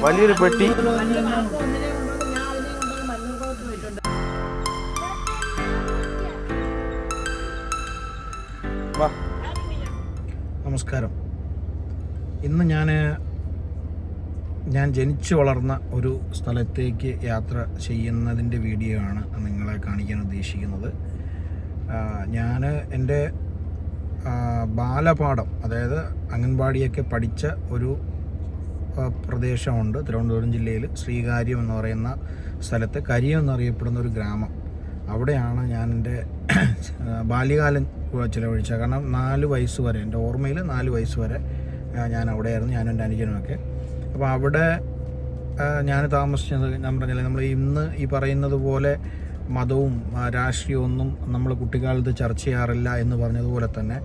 വലിയൊരു പെട്ടി. നമസ്കാരം. ഇന്ന് ഞാൻ ഞാൻ ജനിച്ചു വളർന്ന ഒരു സ്ഥലത്തേക്ക് യാത്ര ചെയ്യുന്നതിന്റെ വീഡിയോ ആണ് നിങ്ങളെ കാണിക്കാൻ ഉദ്ദേശിക്കുന്നത്. ഞാൻ എന്റെ ബാലപാഠം അതായത് അംഗൻവാടിയൊക്കെ പഠിച്ച ഒരു പ്രദേശമുണ്ട്. തിരുവനന്തപുരം ജില്ലയിൽ ശ്രീകാര്യം എന്ന് പറയുന്ന സ്ഥലത്ത് കരിയം എന്നറിയപ്പെടുന്ന ഒരു ഗ്രാമം. അവിടെയാണ് ഞാൻ എന്റെ ബാല്യകാലം ചിലവഴിച്ചത്. കാരണം നാല് വയസ്സ് വരെ എന്റെ ഓർമ്മയിൽ നാല് വയസ്സ് വരെ ഞാൻ അവിടെയായിരുന്നു ഞാനും എന്റെ അനുജനുമൊക്കെ. അപ്പോൾ അവിടെ ഞാൻ താമസിച്ചത് ഞാൻ പറഞ്ഞില്ലേ നമ്മൾ ഇന്ന് ഈ പറയുന്നത് പോലെ മതവും രാഷ്ട്രീയവും ഒന്നും നമ്മൾ കുട്ടിക്കാലത്ത് ചർച്ച ചെയ്യാറില്ല എന്ന് പറഞ്ഞതുപോലെ തന്നെ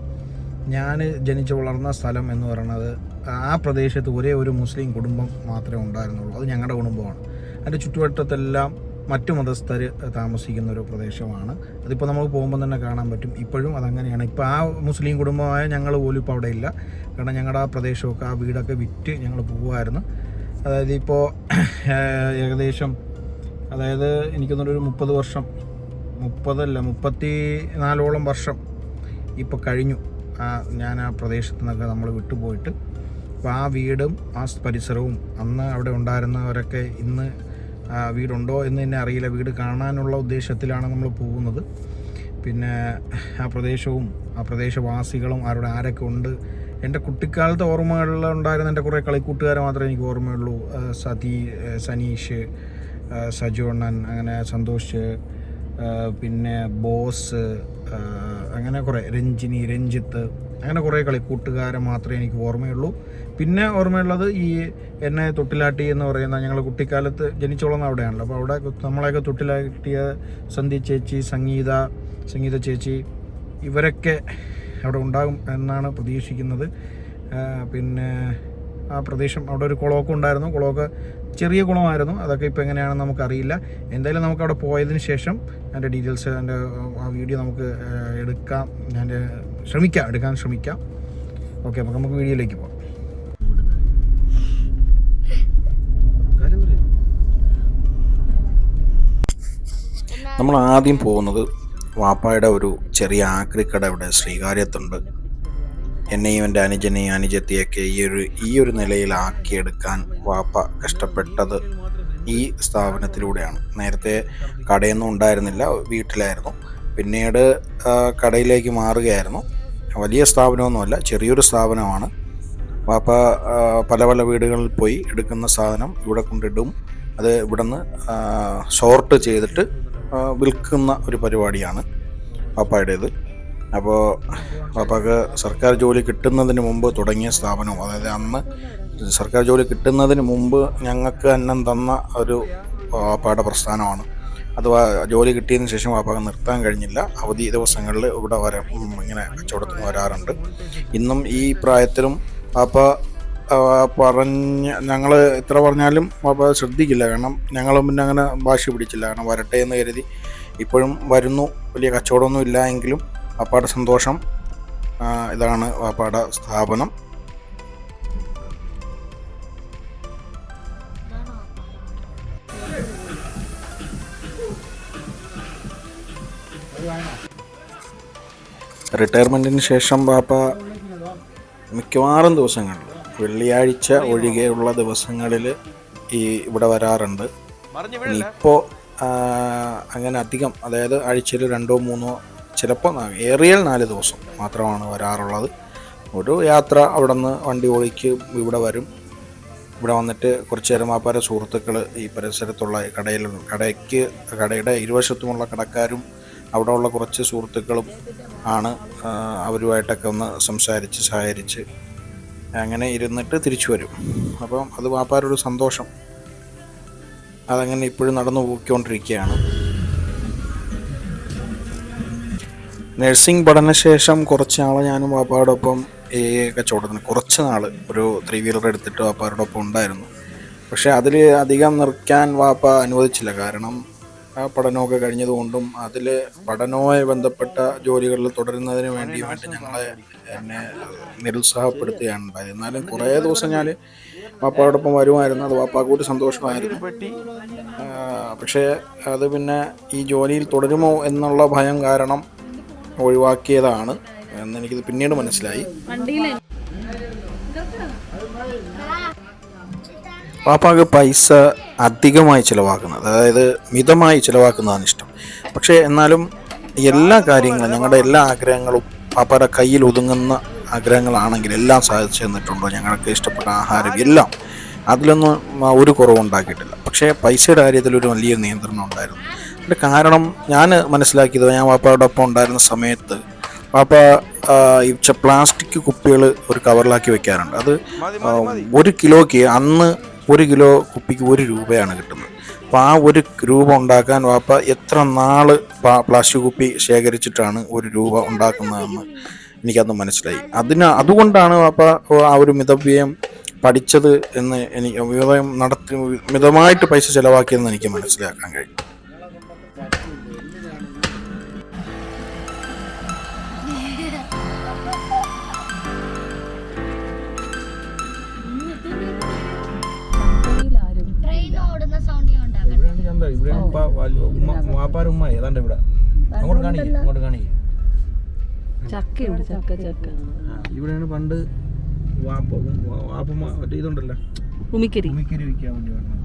ഞാൻ ജനിച്ചു വളർന്ന സ്ഥലം എന്ന് പറയുന്നത് ആ പ്രദേശത്ത് ഒരേ ഒരു മുസ്ലിം കുടുംബം മാത്രമേ ഉണ്ടായിരുന്നുള്ളൂ. അത് ഞങ്ങളുടെ കുടുംബമാണ്. അതിന്റെ ചുറ്റുവട്ടത്തെല്ലാം മറ്റു മതസ്ഥർ താമസിക്കുന്ന ഒരു പ്രദേശമാണ്. അതിപ്പോൾ നമുക്ക് പോകുമ്പോൾ തന്നെ കാണാൻ പറ്റും. ഇപ്പോഴും അതങ്ങനെയാണ്. ഇപ്പോൾ ആ മുസ്ലിം കുടുംബമായ ഞങ്ങൾ പോലും ഇപ്പോൾ അവിടെ ഇല്ല. കാരണം ഞങ്ങളുടെ ആ പ്രദേശമൊക്കെ ആ വീടൊക്കെ വിറ്റ് ഞങ്ങൾ പോകുമായിരുന്നു അതായത് ഇപ്പോൾ ഏകദേശം അതായത് എനിക്കൊന്നൊരു മുപ്പത് വർഷം മുപ്പതല്ല മുപ്പത്തി നാലോളം വർഷം ഇപ്പോൾ കഴിഞ്ഞു. ആ ഞാൻ ആ പ്രദേശത്ത് നിന്നൊക്കെ നമ്മൾ വിട്ടുപോയിട്ട് അപ്പോൾ ആ വീടും ആ പരിസരവും അന്ന് അവിടെ ഉണ്ടായിരുന്നവരൊക്കെ ഇന്ന് വീടുണ്ടോ എന്ന് തന്നെ അറിയില്ല. വീട് കാണാനുള്ള ഉദ്ദേശത്തിലാണ് നമ്മൾ പോകുന്നത്. പിന്നെ ആ പ്രദേശവും ആ പ്രദേശവാസികളും അവരുടെ ആരൊക്കെ ഉണ്ട്? എന്റെ കുട്ടിക്കാലത്തെ ഓർമ്മകളിൽ ഉണ്ടായിരുന്ന എന്റെ കുറേ കളിക്കൂട്ടുകാരെ മാത്രമേ എനിക്ക് ഓർമ്മയുള്ളൂ. സതി സനീഷ് സജോണ്ണൻ അങ്ങനെ സന്തോഷ് പിന്നെ ബോസ് അങ്ങനെ കുറേ രഞ്ജിനി രഞ്ജിത്ത് അങ്ങനെ കുറേ കളിക്കൂട്ടുകാരെ മാത്രമേ എനിക്ക് ഓർമ്മയുള്ളൂ. പിന്നെ ഓർമ്മയുള്ളത് ഈ എന്നെ തൊട്ടിലാട്ടി എന്ന് പറയുന്ന ഞങ്ങൾ കുട്ടിക്കാലത്ത് ജനിച്ചോളുന്ന അവിടെയാണല്ലോ. അപ്പോൾ അവിടെ നമ്മളെയൊക്കെ തൊട്ടിലാട്ടിയ സന്ധി ചേച്ചി സംഗീത സംഗീത ചേച്ചി ഇവരൊക്കെ അവിടെ ഉണ്ടാകും എന്നാണ് പ്രതീക്ഷിക്കുന്നത്. പിന്നെ ആ പ്രദേശം അവിടെ ഒരു കുളമൊക്കെ ഉണ്ടായിരുന്നു. കുളമൊക്കെ ചെറിയ കുളമായിരുന്നു അതൊക്കെ ഇപ്പോൾ എങ്ങനെയാണെന്ന് നമുക്കറിയില്ല. എന്തായാലും നമുക്ക് അവിടെ പോയതിന് ശേഷം അതിന്റെ ഡീറ്റെയിൽസ് അതിന്റെ ആ വീഡിയോ നമുക്ക് എടുക്കാം. ഞാൻ ശ്രമിക്കാം എടുക്കാൻ ശ്രമിക്കാം. ഓക്കെ അപ്പോൾ നമുക്ക് വീഡിയോയിലേക്ക് പോകാം നമ്മൾ ആദ്യം പോകുന്നത് വാപ്പായുടെ ഒരു ചെറിയ ആക്രിക്കട ഇവിടെ ശ്രീകാര്യത്തുണ്ട്. എന്നെയും എന്റെ അനുജനെയും അനുജത്തിയൊക്കെ ഈ ഒരു ഈ ഒരു നിലയിലാക്കിയെടുക്കാൻ വാപ്പ കഷ്ടപ്പെട്ടത് ഈ സ്ഥാപനത്തിലൂടെയാണ്. നേരത്തെ കടയൊന്നും ഉണ്ടായിരുന്നില്ല വീട്ടിലായിരുന്നു. പിന്നീട് കടയിലേക്ക് മാറുകയായിരുന്നു. വലിയ സ്ഥാപനമൊന്നുമല്ല ചെറിയൊരു സ്ഥാപനമാണ്. വാപ്പ പല പല വീടുകളിൽ പോയി എടുക്കുന്ന സാധനം ഇവിടെ കൊണ്ടിടും. അത് ഇവിടുന്ന് ഷോർട്ട് ചെയ്തിട്ട് വിൽക്കുന്ന ഒരു പരിപാടിയാണ് പാപ്പായുടേത് അപ്പോൾ അപ്പോൾ സർക്കാർ ജോലി കിട്ടുന്നതിന് മുമ്പ് തുടങ്ങിയ സ്ഥാപനം അതായത് അന്ന് സർക്കാർ ജോലി കിട്ടുന്നതിന് മുമ്പ് ഞങ്ങൾക്ക് അന്നം തന്ന ഒരു പാപ്പായുടെ പ്രസ്ഥാനമാണ്. അത് ജോലി കിട്ടിയതിന് ശേഷം പാപ്പാക്ക് നിർത്താൻ കഴിഞ്ഞില്ല. അവധി ദിവസങ്ങളിൽ ഇവിടെ വര ഇങ്ങനെ കച്ചവടത്തിന് വരാറുണ്ട്. ഇന്നും ഈ പ്രായത്തിലും വാപ്പ പറഞ്ഞ ഞങ്ങൾ എത്ര പറഞ്ഞാലും വാപ്പ ശ്രദ്ധിക്കില്ല. കാരണം ഞങ്ങളും പിന്നെ അങ്ങനെ വാശി പിടിച്ചില്ല. കാരണം വരട്ടെ എന്ന് കരുതി ഇപ്പോഴും വരുന്നു. വലിയ കച്ചവടമൊന്നും ഇല്ല എങ്കിലും പാപ്പായുടെ സന്തോഷം. ഇതാണ് വാപ്പാട സ്ഥാപനം. റിട്ടയർമെന്റിന് ശേഷം പാപ്പ മിക്കവാറും ദിവസങ്ങളിൽ വെള്ളിയാഴ്ച ഒഴികെയുള്ള ദിവസങ്ങളിൽ ഈ ഇവിടെ വരാറുണ്ട്. ഇപ്പോൾ അങ്ങനെ അധികം അതായത് ആഴ്ചയിൽ രണ്ടോ മൂന്നോ ചിലപ്പോൾ ഏറിയൽ നാല് ദിവസം മാത്രമാണ് വരാറുള്ളത്. ഒരു യാത്ര അവിടെ നിന്ന് വണ്ടി ഓടിക്ക് ഇവിടെ വരും. ഇവിടെ വന്നിട്ട് കുറച്ച് നേരം വാപ്പാര സുഹൃത്തുക്കൾ ഈ പരിസരത്തുള്ള കടയിൽ കടയ്ക്ക് കടയുടെ ഇരുവശത്തുമുള്ള കടക്കാരും അവിടെ ഉള്ള കുറച്ച് സുഹൃത്തുക്കളും ആണ് അവരുമായിട്ടൊക്കെ ഒന്ന് സംസാരിച്ച് സഹകരിച്ച് അങ്ങനെ ഇരുന്നിട്ട് തിരിച്ചു വരും. അപ്പം അത് വാപ്പാരൊരു സന്തോഷം. അതങ്ങനെ ഇപ്പോഴും നടന്നു പോയിക്കൊണ്ടിരിക്കുകയാണ് നഴ്സിംഗ് പഠനശേഷം കുറച്ച് നാൾ ഞാനും പാപ്പാടൊപ്പം എ ഒക്കെ കച്ചവടത്തിന് കുറച്ച് നാൾ ഒരു ത്രീ വീലർ എടുത്തിട്ട് വാപ്പാരോടൊപ്പം ഉണ്ടായിരുന്നു. പക്ഷേ അതിൽ അധികം നിർക്കാൻ വാപ്പ അനുവദിച്ചില്ല. കാരണം ആ പഠനമൊക്കെ കഴിഞ്ഞതുകൊണ്ടും അതിൽ പഠനവുമായി ബന്ധപ്പെട്ട ജോലികളിൽ തുടരുന്നതിന് വേണ്ടി വേണ്ടി ഞങ്ങളെ എന്നെ നിരുത്സാഹപ്പെടുത്തുകയാണ് എന്നാലും കുറേ ദിവസം ഞാൻ വാപ്പായോടൊപ്പം വരുമായിരുന്നു. അത് വാപ്പാക്ക് കൂടി സന്തോഷമായിരുന്നു. പക്ഷേ അത് പിന്നെ ഈ ജോലിയിൽ തുടരുമോ എന്നുള്ള ഭയം കാരണം ഒഴിവാക്കിയതാണ് എന്നെനിക്കിത് പിന്നീട് മനസ്സിലായി. പാപ്പാക്ക് പൈസ അധികമായി ചിലവാക്കുന്നത് അതായത് മിതമായി ചിലവാക്കുന്നതാണ് ഇഷ്ടം. പക്ഷേ എന്നാലും എല്ലാ കാര്യങ്ങളും ഞങ്ങളുടെ എല്ലാ ആഗ്രഹങ്ങളും പാപ്പയുടെ കയ്യിൽ ഒതുങ്ങുന്ന ആഗ്രഹങ്ങളാണെങ്കിൽ എല്ലാം സാധിച്ചു തന്നിട്ടുണ്ടോ? ഞങ്ങൾക്ക് ഇഷ്ടപ്പെട്ട ആഹാരം എല്ലാം അതിലൊന്നും ഒരു കുറവുണ്ടാക്കിയിട്ടില്ല. പക്ഷേ പൈസയുടെ കാര്യത്തിൽ ഒരു വലിയ നിയന്ത്രണം ഉണ്ടായിരുന്നു. അതിന്റെ കാരണം ഞാൻ മനസ്സിലാക്കിയത് ഞാൻ വാപ്പയുടെ ഒപ്പം ഉണ്ടായിരുന്ന സമയത്ത് വാപ്പ ഈ പ്ലാസ്റ്റിക് കുപ്പികൾ ഒരു കവറിലാക്കി വെക്കാറുണ്ട്. അത് ഒരു കിലോയ്ക്ക് അന്ന് ഒരു കിലോ കുപ്പിക്ക് ഒരു രൂപയാണ് കിട്ടുന്നത്. അപ്പോൾ ആ ഒരു രൂപ ഉണ്ടാക്കാൻ വാപ്പ എത്ര നാൾ പ്ലാസ്റ്റിക് കുപ്പി ശേഖരിച്ചിട്ടാണ് ഒരു രൂപ ഉണ്ടാക്കുന്നതെന്ന് എനിക്കന്ന് മനസ്സിലായി. അതിന് അതുകൊണ്ടാണ് വാപ്പ ആ ഒരു മിതവ്യയം പഠിച്ചത് എന്ന് എനിക്ക് മിതവ്യം നടത്തി മിതമായിട്ട് പൈസ ചിലവാക്കിയെന്ന് എനിക്ക് മനസ്സിലാക്കാൻ കഴിയും. ഇവിടെയാണ് ഉപ്പ ഇവിടെ വാപ്പാര ഉമ്മ ഏതാണ്ട് ഇവിടെ. അങ്ങോട്ട് കാണിക്കും അങ്ങോട്ട് കാണിക്കും. ചക്കയുണ്ട് ചക്ക ചക്ക. ഇവിടെയാണ് പണ്ട് വാപ്പ വാപ്പ മറ്റേ ഇതുണ്ടല്ലോ. ഉമിക്കരി. ഉമിക്കരി വിൽക്കാൻ വേണ്ടി വന്നത്.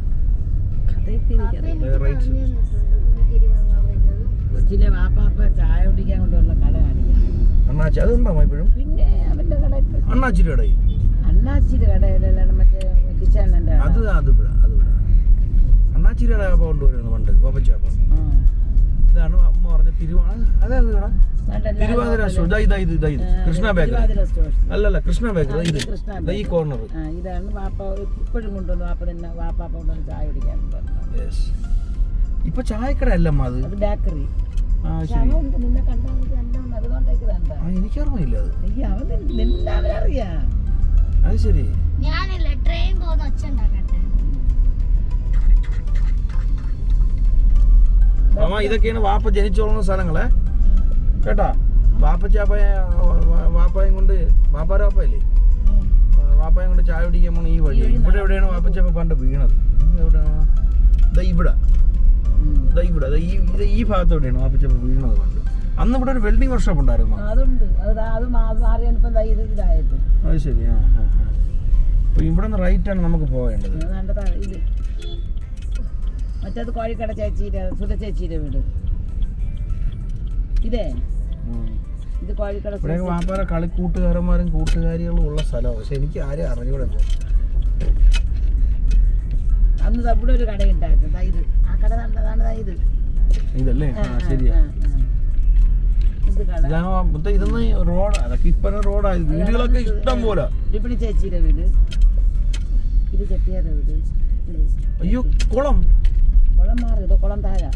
കൊച്ചിലെ വാപ്പാപ്പ ചായ കുടിക്കാൻ കൊണ്ടുള്ള കട കാണിക്കാം. അണ്ണാച്ചി അതുണ്ടോ ഇപ്പോഴും? പിന്നെ അവന്റെ കട അണ്ണാച്ചിരി കടയിൽ? അണ്ണാച്ചിയുടെ മറ്റേ കിച്ചാനന്റെ അത് അത് ഇവിടെ. കട വാപ്പ കൊണ്ടുവരുന്നത് പണ്ട് കോപ്പച്ചാപ്പ ഇതാണ് അമ്മ പറഞ്ഞ തിരുവാ അതെ അത് കട തിരുവാതിര ഇതാ ഇതാ ഇത് ഇതാ. ഇത് കൃഷ്ണ ബേക്കറി. അല്ലല്ല കൃഷ്ണ ബേക്കറി. ഇത് കൃഷ്ണ ഈ കോർണർ ഇതാണ് വാപ്പ ഇപ്പോഴും കൊണ്ടുവന്ന് വാപ്പ തന്നെ വാപ്പാപ്പ കൊണ്ടുവന്ന് ചായ യെസ് ഇപ്പൊ ചായക്കട അല്ലമ്മ അത്? അത് ബേക്കറി. ആ ശരി. എനിക്കറിയില്ല അത്. അത് ശരി. ഞാനല്ല ട്രെയിൻ പോകുന്ന ഒച്ച ഉണ്ടാക്കട്ടെ? മാമ ഇതൊക്കെയാണ് വാപ്പ ജനിച്ചോളുന്ന സ്ഥലങ്ങളെ. കേട്ടാ? വാപ്പച്ചാപ്പ വാപ്പായും കൊണ്ട് വാപ്പാര വാപ്പയില്ലേ? വാപ്പായും കൊണ്ട് ചായ പിടിക്കാൻ പോണ ഈ വഴി ഇവിടെ എവിടെയാണ് വാപ്പച്ചാപ്പ പണ്ട് വീണത്? എവിടെയാണ് ദാ ഇവിടെ. ദാ ഇവിടെ. ഈ ഇത് ഈ ഭാഗത്ത് എവിടെയാണ് വാപ്പച്ചാപ്പ വീണത് പണ്ട്? അന്ന് ഇവിടെ ഒരു വെൽഡിംഗ് വർക്ക്ഷോപ്പ് ഉണ്ടായിരുന്നു. അതുണ്ട്. അത് ശരി. ആ. അപ്പൊ ഇവിടെ നിന്ന് റൈറ്റ് ആണ് നമുക്ക് പോകേണ്ടത് മറ്റേത് കോഴിക്കട ചേച്ചിയുടെ സുധ ചേച്ചിയുടെ വീട്. ഇതേ? ഇത് കോഴിക്കട സുധ ഇവിടെയൊക്കെ വാപ്പാര കളിക്കൂട്ടുകാരന്മാരും കൂട്ടുകാരികളും ഉള്ള സ്ഥലമാണ് പക്ഷെ എനിക്ക് ആരും അറിഞ്ഞൂടെ അന്ന് ഇവിടെ ഒരു കടയുണ്ടായിരുന്നു ഇത്. ആ കട കണ്ടതാണ് ദാ ഇത്. ഇതല്ലേ? ആ, ശരിയാ. ഇതൊന്ന് റോഡ് അതൊക്കെ ഇപ്പൊ റോഡായി. വീടുകളൊക്കെ ഇഷ്ടം പോലെ. രുപിണി ചേച്ചിയുടെ വീട്. ഇത് ചെട്ടിയാരുടെ വീട്. അയ്യോ കുളം. കുളം മാറി ഇത് കുളം താഴെ.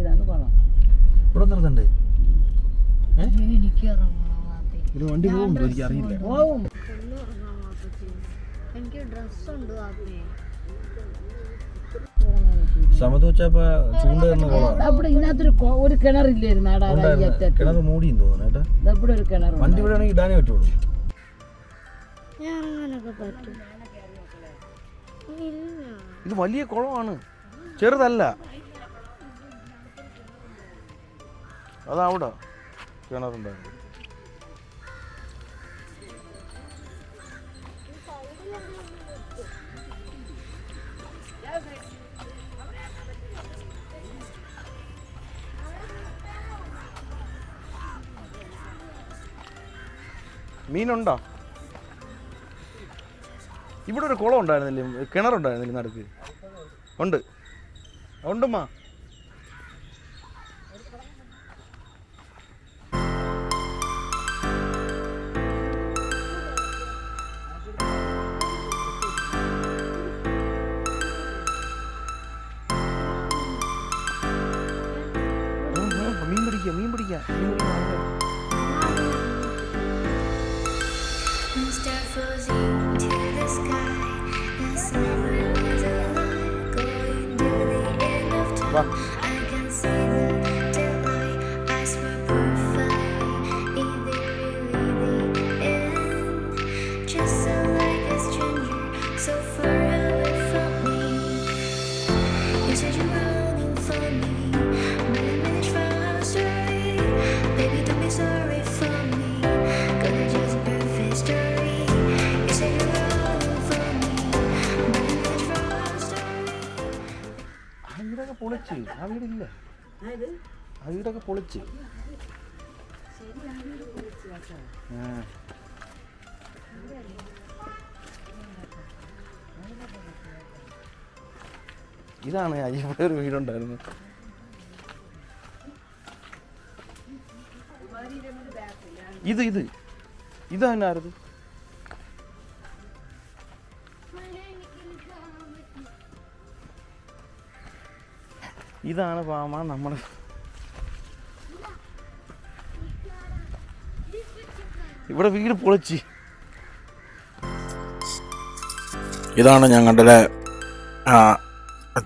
ഇതാണ് കുളം. ഇവിടെ നിർത്തണ്ടേ എനിക്ക് വണ്ടി പോകും എനിക്ക് അറിയില്ല. വാപ്പച്ചി. എനിക്ക് ഡ്രസ് ഉണ്ട് ചൂണ്ട ഇതിനകത്തൊരു ഒരു കിണറില്ലായിരുന്നു. കിണർ മൂടിയും തോന്നുന്നു കേട്ടാ. ദാ ഇവിടെ ഒരു കിണർ വണ്ടി ഇവിടെ ഇടാനേ പറ്റുള്ളൂ. ഞാൻ അങ്ങനൊക്കെ പറ്റും. ഇത് വലിയ കുളമാണ്. ചെറുതല്ല. അതവിടെ കിണറുണ്ടായിരുന്നു മീനുണ്ടോ? ഇവിടെ ഒരു കുളം ഉണ്ടായിരുന്നില്ലേ? കിണറുണ്ടായിരുന്നില്ലേ നടുക്ക്? ഉണ്ട്. ഉണ്ടമ്മ 走 പൊളിച്ച്. ഇതാണ് ഇവിടെ ഒരു വീടുണ്ടായിരുന്നു. ഇത് ഇത്. ഇതായിരുന്നു ഇതാണ് പാമ നമ്മുടെ ഇവിടെ വീട് പൊളിച്ച്. ഇതാണ് ഞങ്ങളുടെ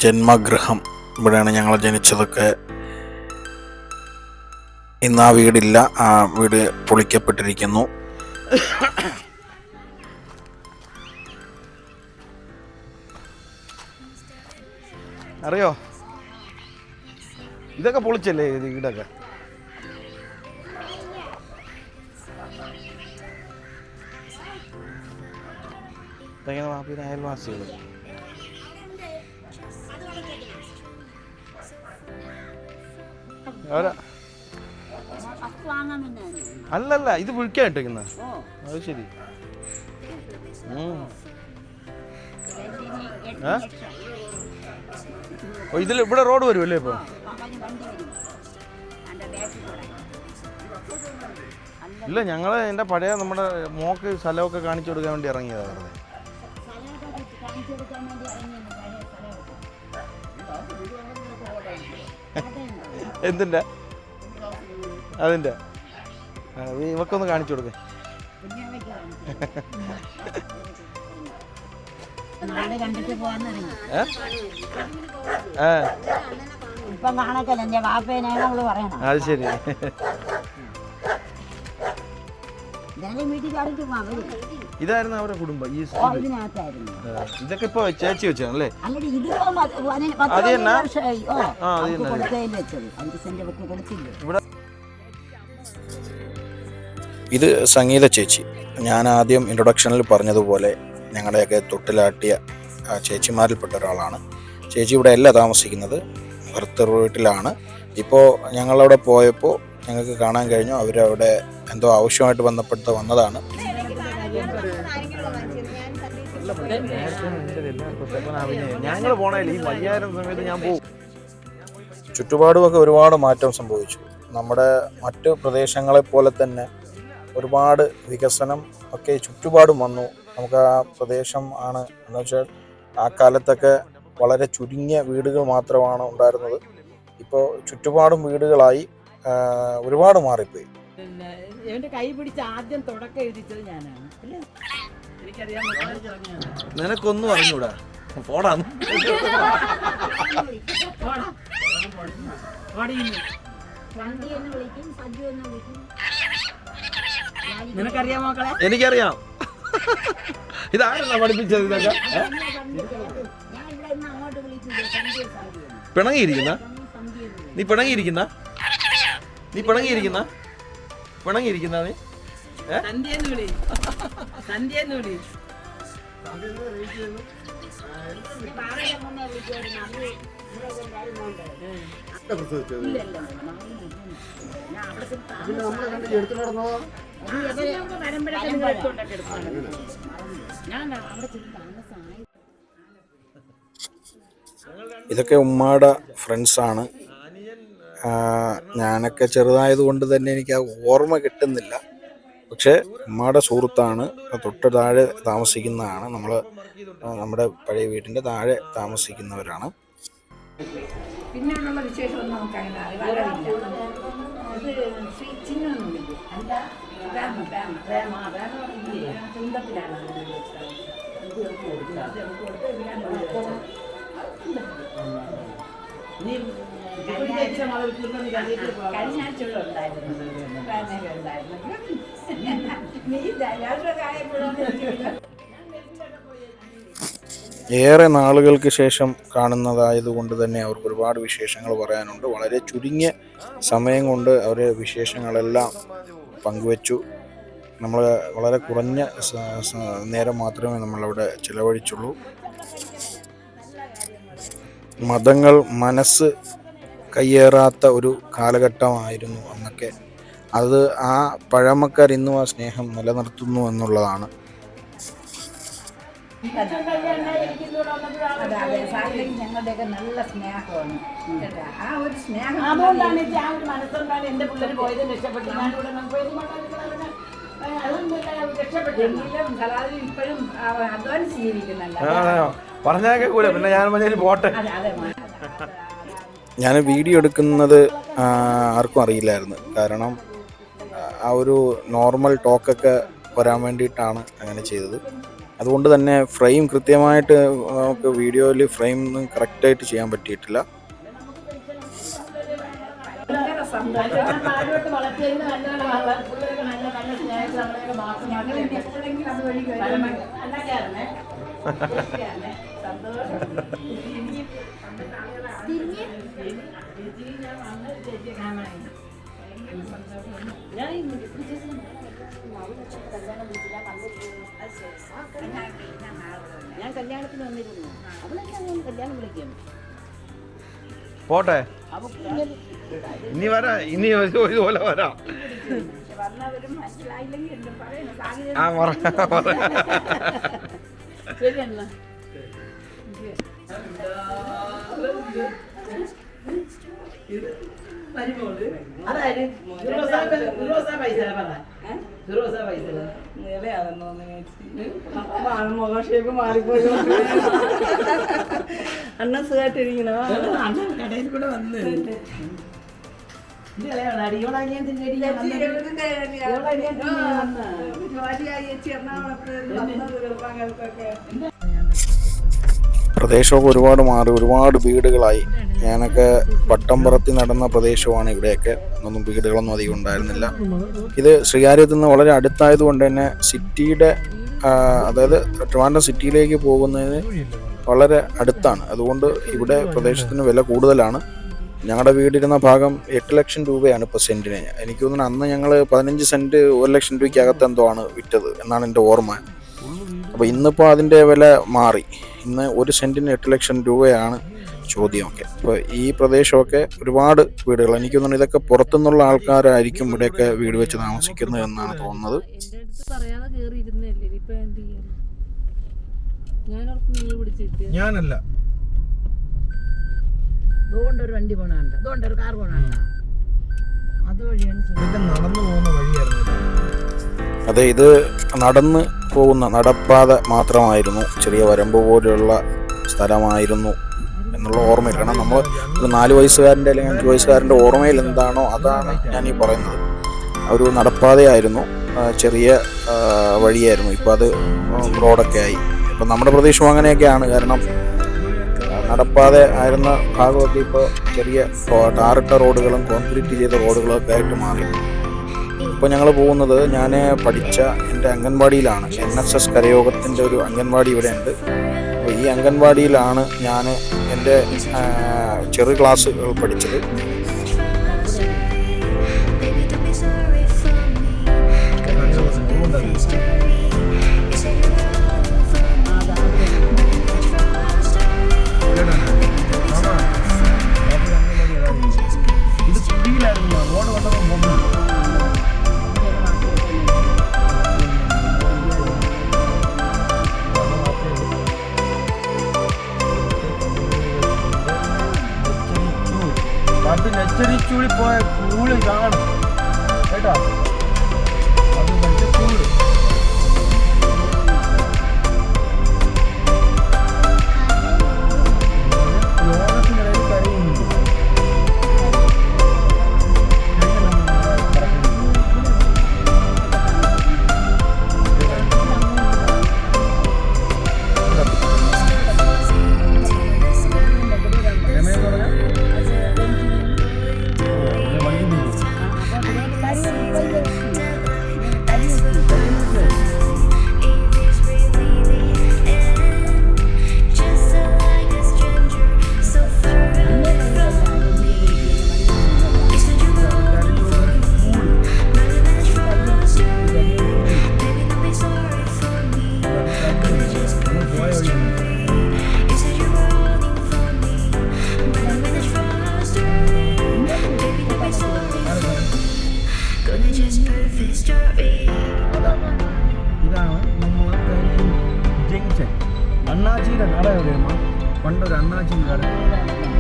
ജന്മഗൃഹം. ഇവിടെയാണ് ഞങ്ങൾ ജനിച്ചതൊക്കെ. ഇന്ന് ആ വീടില്ല ആ വീട് പൊളിക്കപ്പെട്ടിരിക്കുന്നു. അറിയോ? ഇതൊക്കെ പൊളിച്ചല്ലേ വീടൊക്കെ? ഇതൊക്കെ വാപ്പിയുടെ അയൽവാസികൾ അല്ലല്ല ഇത് വിളിക്കാൻ ഇട്ടേക്കുന്ന. അത് ശരി. ഇതിൽ ഇവിടെ റോഡ് വരുമല്ലേ ഇപ്പൊ? ഇല്ല ഞങ്ങൾ എന്റെ പഴയ നമ്മുടെ മോക്ക് സ്ഥലമൊക്കെ കാണിച്ചു കൊടുക്കാൻ വേണ്ടി ഇറങ്ങിയതാ വെറുതെ എന്തിന്റെ അതിന്റെ ഇവക്കൊന്ന് കാണിച്ചു കൊടുക്കേ. ഇപ്പം കാണക്കല്ല വാപ്പേനാണ് അവൾ പറയണം അത് ശരി. ഇതായിരുന്നു അവരുടെ കുടുംബം ഈ ഇതൊക്കെ ഇപ്പൊ ചേച്ചി വെച്ചാണല്ലേ? അത് തന്നെ? ആ, അത് തന്നെ. ഇവിടെ ഇത് സംഗീത ചേച്ചി. ഞാൻ ആദ്യം ഇൻട്രൊഡക്ഷനിൽ പറഞ്ഞതുപോലെ ഞങ്ങളുടെയൊക്കെ തൊട്ടിലാട്ടിയ ആ, ചേച്ചിമാരിൽപ്പെട്ട ഒരാളാണ്. ചേച്ചി ഇവിടെ അല്ല താമസിക്കുന്നത് ഭർത്തർ വീട്ടിലാണ്. ഇപ്പോൾ ഞങ്ങളവിടെ പോയപ്പോൾ ഞങ്ങൾക്ക് കാണാൻ കഴിഞ്ഞു. അവരവിടെ എന്തോ ആവശ്യമായിട്ട് ബന്ധപ്പെട്ട് വന്നതാണ്. ഞങ്ങൾ പോണേൽ ഈ സമയത്ത് ഞാൻ പോകും ചുറ്റുപാടുമൊക്കെ ഒരുപാട് മാറ്റം സംഭവിച്ചു. നമ്മുടെ മറ്റ് പ്രദേശങ്ങളെ പോലെ തന്നെ ഒരുപാട് വികസനം ഒക്കെ ചുറ്റുപാടും വന്നു. നമുക്ക് ആ പ്രദേശം ആണ് എന്ന് വെച്ചാൽ ആ കാലത്തൊക്കെ വളരെ ചുരുങ്ങിയ വീടുകൾ മാത്രമാണ് ഉണ്ടായിരുന്നത്. ഇപ്പോൾ ചുറ്റുപാടും വീടുകളായി. ഒരുപാട് മാറിപ്പോയി. പിന്നെ കൈ പിടിച്ച് ആദ്യം തുടക്കം എഴുതിച്ചത് ഞാനാണ്. അല്ലേ? എനിക്കറിയാൻ നിനക്കൊന്നും അറിഞ്ഞൂടാ. പോടാന്ന് നിനക്കറിയാം മക്കളെ? എനിക്കറിയാം. ഇതാരെന്നാ പഠിപ്പിച്ചത് ഇതൊക്കെ? പിണങ്ങിയിരിക്കുന്ന? നീ പിണങ്ങിയിരിക്കുന്ന? നീ പിണങ്ങിയിരിക്കുന്ന? പിണങ്ങിയിരിക്കുന്ന നീ? ഇതൊക്കെ ഉമ്മാടെ ഫ്രണ്ട്സാണ് ഞാനൊക്കെ ചെറുതായത് കൊണ്ട് തന്നെ എനിക്ക് ആ ഓർമ്മ കിട്ടുന്നില്ല. പക്ഷേ ഉമ്മയുടെ സുഹൃത്താണ്. തൊട്ട് താഴെ താമസിക്കുന്നതാണ്. നമ്മൾ നമ്മുടെ പഴയ വീടിന്റെ താഴെ താമസിക്കുന്നവരാണ്. പിന്നീടുള്ള വിശേഷമൊന്നും നമുക്ക് അങ്ങനെ അത് ശ്രീ അല്ല പ്രേമ പ്രേമ പ്രേമ പ്രേമ നീ ഏറെ നാളുകൾക്ക് ശേഷം കാണുന്നതായതുകൊണ്ട് തന്നെ അവർക്ക് ഒരുപാട് വിശേഷങ്ങൾ പറയാനുണ്ട്. വളരെ ചുരുങ്ങിയ സമയം കൊണ്ട് അവർ വിശേഷങ്ങളെല്ലാം പങ്കുവച്ചു. നമ്മൾ വളരെ കുറഞ്ഞ നേരം മാത്രമേ നമ്മളവിടെ ചിലവഴിച്ചുള്ളൂ. മതങ്ങൾ മനസ്സ് കയ്യേറാത്ത ഒരു കാലഘട്ടമായിരുന്നു അന്നൊക്കെ. അത് ആ പഴമക്കാർ ഇന്നും ആ സ്നേഹം നിലനിർത്തുന്നു എന്നുള്ളതാണ്. ഞങ്ങളുടെയൊക്കെ നല്ല സ്നേഹമാണ്. കേട്ടോ? ആ ഒരു സ്നേഹം അതുകൊണ്ടാണ് ആ ഒരു മനസ്സുകൊണ്ടാണ് എന്റെ പിള്ളേർ പോയത് രക്ഷപ്പെട്ടു. ഞാനിവിടെ രക്ഷപ്പെട്ടെങ്കിലും കലാതി ഇപ്പോഴും അധ്വാനിച്ച് ജീവിക്കുന്നുണ്ട്. പറഞ്ഞാൽ കേൾക്കൂല പിന്നെ ഞാൻ പറഞ്ഞാൽ പോട്ടെ. അതെ അതെ ഞാൻ വീഡിയോ എടുക്കുന്നത് ആർക്കും അറിയില്ലായിരുന്നു. കാരണം ആ, ഒരു നോർമൽ ടോക്കൊക്കെ വരാൻ വേണ്ടിയിട്ടാണ് അങ്ങനെ ചെയ്തത്. അതുകൊണ്ട് തന്നെ ഫ്രെയിം കൃത്യമായിട്ട് നമുക്ക് വീഡിയോയിൽ ഫ്രെയിം കറക്റ്റായിട്ട് ചെയ്യാൻ പറ്റിയിട്ടില്ല. സന്തോഷം ഞാൻ കല്യാണത്തിന് വന്നിരുന്നു ഞാൻ കല്യാണം വിളിക്കും പോട്ടെ. ഇനി വരാ. ഇനി ഇതുപോലെ വരാം. ആ പറ പറ. ശരി എന്നാ അണ്ണൻ സുഖമായിട്ടിരിക്കണോ കടയിൽ കൂടെ വന്ന്. പ്രദേശമൊക്കെ ഒരുപാട് മാറി ഒരുപാട് വീടുകളായി. ഞാനൊക്കെ പട്ടംപുറത്തി നടന്ന പ്രദേശമാണ് ഇവിടെയൊക്കെ. ഒന്നും വീടുകളൊന്നും അധികം ഉണ്ടായിരുന്നില്ല. ഇത് ശ്രീകാര്യത്തിൽ നിന്ന് വളരെ അടുത്തായതുകൊണ്ട് തന്നെ സിറ്റിയുടെ അതായത് ട്രിവാൻഡ്രം സിറ്റിയിലേക്ക് പോകുന്നതിന് വളരെ അടുത്താണ്. അതുകൊണ്ട് ഇവിടെ പ്രദേശത്തിന് വില കൂടുതലാണ്. ഞങ്ങളുടെ വീടിരുന്ന ഭാഗം എട്ട് ലക്ഷം രൂപയാണ് ഇപ്പോൾ സെന്റിന് എനിക്ക് തോന്നുന്നു അന്ന് ഞങ്ങൾ പതിനഞ്ച് സെന്റ് ഒരു ലക്ഷം രൂപയ്ക്കകത്ത് എന്തോ ആണ് വിറ്റത് എന്നാണ് എന്റെ ഓർമ്മ. അപ്പോൾ ഇന്നിപ്പോൾ അതിന്റെ വില മാറി. ഇന്ന് ഒരു സെന്റിന് എട്ട് ലക്ഷം രൂപയാണ് ചോദ്യമൊക്കെ. അപ്പോൾ ഈ പ്രദേശമൊക്കെ ഒരുപാട് വീടുകൾ. എനിക്ക് തോന്നുന്നു ഇതൊക്കെ പുറത്തുനിന്നുള്ള ആൾക്കാരായിരിക്കും ഇവിടെയൊക്കെ വീട് വെച്ച് താമസിക്കുന്നത് എന്നാണ് തോന്നുന്നത്. ഞാനല്ല. ഒരു വണ്ടി പോണാണ്ട് ഒരു കാർ പോണുണ്ട് അതുവഴിയാണ് ഇതൊക്കെ നടന്നു പോകുന്ന വഴിയായിരുന്നു ഇത്. അതെ ഇത് നടന്ന് പോകുന്ന നടപ്പാത മാത്രമായിരുന്നു. ചെറിയ വരമ്പ് പോലെയുള്ള സ്ഥലമായിരുന്നു എന്നുള്ള ഓർമ്മയിൽ. കാരണം നമ്മൾ ഒരു നാല് വയസ്സുകാരന്റെ അല്ലെങ്കിൽ അഞ്ച് വയസ്സുകാരന്റെ ഓർമ്മയിൽ എന്താണോ അതാണ് ഞാൻ ഈ പറയുന്നത്. ഒരു നടപ്പാതയായിരുന്നു. ചെറിയ വഴിയായിരുന്നു. ഇപ്പോൾ അത് റോഡൊക്കെ ആയി. ഇപ്പം നമ്മുടെ പ്രദേശം അങ്ങനെയൊക്കെയാണ്. കാരണം നടപ്പാത ആയിരുന്ന ഭാഗമൊക്കെ ഇപ്പോൾ ചെറിയ ടാറിട്ട റോഡുകളും കോൺക്രീറ്റ് ചെയ്ത റോഡുകളും ഒക്കെ ആയിട്ട് മാറി ഇപ്പോൾ ഞങ്ങൾ പോകുന്നത് ഞാൻ പഠിച്ച എന്റെ അംഗൻവാടിയിലാണ് എൻ എസ് എസ് കരയോഗത്തിന്റെ ഒരു അംഗൻവാടി ഇവിടെ ഉണ്ട് അപ്പോൾ ഈ അംഗൻവാടിയിലാണ് ഞാൻ എന്റെ ചെറു ക്ലാസ്സുകൾ പഠിച്ചത്. Sorry. You പണ്ടൊരു അണ്ണാച്ചിയുടെ കട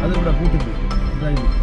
അതിവിടെ പൂട്ടിപ്പോയി ഇതായി.